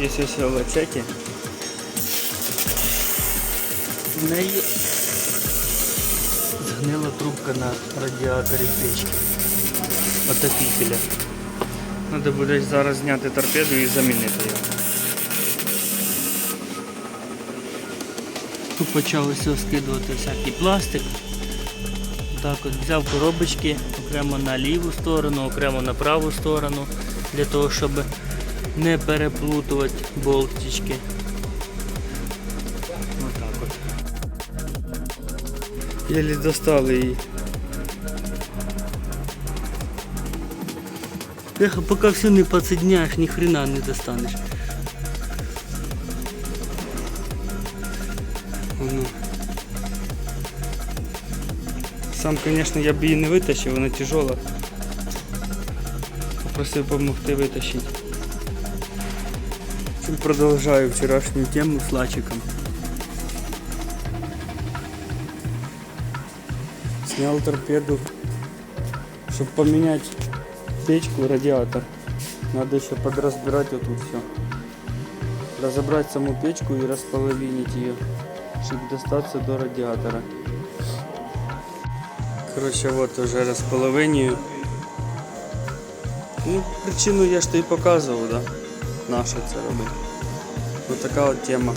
Є ось лачеки. В неї згнила трубка на радіаторі печки. Отопителя. Треба буде зараз зняти торпеду і замінити його. Тут почалося скидувати всякий пластик. Так от взяв коробочки окремо на ліву сторону, окремо на праву сторону, для того, щоб не переплутувати болтички. Отак от. Єлі достали її. Ех, поки все не подсоединяешь, ни хрена не достанеш. Воно. Сам, звісно, я б її не витащив, вона тяжела. Попросив допомогти витащити. Чим продовжую вчорашню тему з лачиком. Снял торпеду, чтобы поменять печку, радиатор. Надо еще подразбирать вот тут все. Разобрать саму печку и располовинить ее, чтобы достаться до радиатора. Короче, вот уже располовинию. Ну, причину я ж то і показував, да? Наша це робить. Вот така от тема.